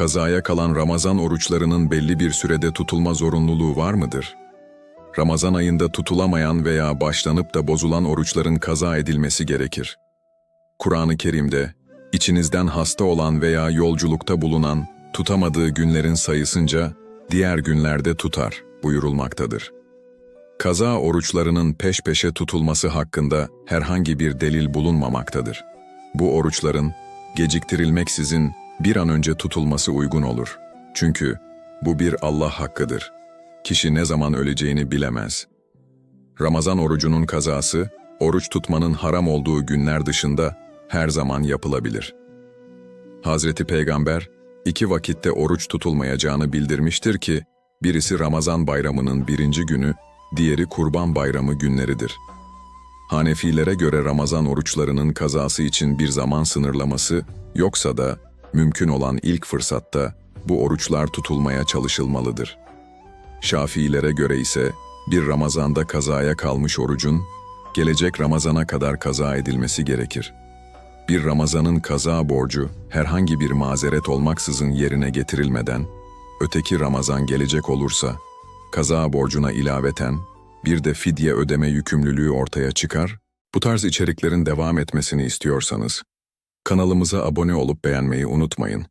Kazaya kalan Ramazan oruçlarının belli bir sürede tutulma zorunluluğu var mıdır? Ramazan ayında tutulamayan veya başlanıp da bozulan oruçların kaza edilmesi gerekir. Kur'an-ı Kerim'de, içinizden hasta olan veya yolculukta bulunan, tutamadığı günlerin sayısınca, diğer günlerde tutar buyurulmaktadır. Kaza oruçlarının peş peşe tutulması hakkında herhangi bir delil bulunmamaktadır. Bu oruçların geciktirilmeksizin bir an önce tutulması uygun olur. Çünkü bu bir Allah hakkıdır. Kişi ne zaman öleceğini bilemez. Ramazan orucunun kazası, oruç tutmanın haram olduğu günler dışında her zaman yapılabilir. Hazreti Peygamber, iki vakitte oruç tutulmayacağını bildirmiştir ki, birisi Ramazan bayramının birinci günü, diğeri Kurban bayramı günleridir. Hanefilere göre Ramazan oruçlarının kazası için bir zaman sınırlaması yoksa da mümkün olan ilk fırsatta bu oruçlar tutulmaya çalışılmalıdır. Şafiilere göre ise bir Ramazan'da kazaya kalmış orucun gelecek Ramazan'a kadar kaza edilmesi gerekir. Bir Ramazan'ın kaza borcu herhangi bir mazeret olmaksızın yerine getirilmeden öteki Ramazan gelecek olursa kaza borcuna ilaveten bir de fidye ödeme yükümlülüğü ortaya çıkar. Bu tarz içeriklerin devam etmesini istiyorsanız kanalımıza abone olup beğenmeyi unutmayın.